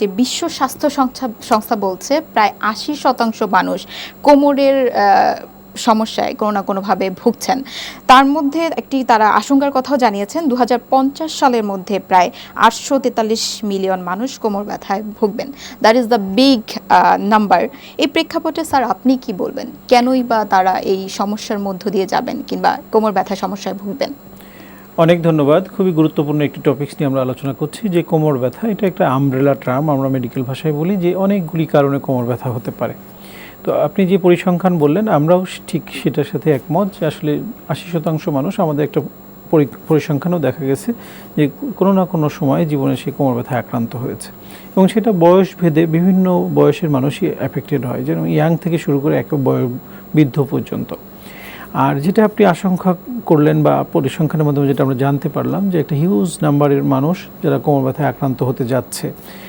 যে বিশ্ব স্বাস্থ্য সংস্থা সংস্থা বলছে প্রায় আশি শতাংশ মানুষ কোমরের সমস্যায় কোনো না কোনোভাবে ভুগছেন। তার মধ্যে একটি তারা আশঙ্কার কথাও জানিয়েছেন দু হাজার পঞ্চাশ সালের মধ্যে প্রায় আটশো তেতাল্লিশ মিলিয়ন মানুষ কোমর ব্যথায় ভুগবেন। That is the big number এই প্রেক্ষাপটে স্যার আপনি কি বলবেন? কেনই বা তারা এই সমস্যার মধ্য দিয়ে যাবেন কিংবা কোমর ব্যথা সমস্যায় ভুগবেন? অনেক ধন্যবাদ। খুবই গুরুত্বপূর্ণ একটি টপিকস নিয়ে আমরা আলোচনা করছি, যে কোমর ব্যথা। এটা একটা আমব্রেলা টার্ম আমরা মেডিকেল ভাষায় বলি, যে অনেকগুলি কারণে কোমর ব্যথা হতে পারে। তো আপনি যে পরিসংখ্যান বললেন, আমরাও ঠিক সেটার সাথে একমত। যে আসলে আশি শতাংশ মানুষ আমাদের একটা পরি- পরিসংখ্যানও দেখা গেছে, যে কোনো না কোনো সময় জীবনে সে কোমর ব্যথায় আক্রান্ত হয়েছে। এবং সেটা বয়স ভেদে বিভিন্ন বয়সের মানুষই অ্যাফেক্টেড হয়, যেমন ইয়াং থেকে শুরু করে এক বয় বৃদ্ধ পর্যন্ত। আর যেটা আপনি আশঙ্কা করলেন বা পরিসংখ্যানের মাধ্যমে যেটা আমরা জানতে পারলাম যে একটা হিউজ নাম্বারের মানুষ যারা কোমর ব্যথায় আক্রান্ত হতে যাচ্ছে।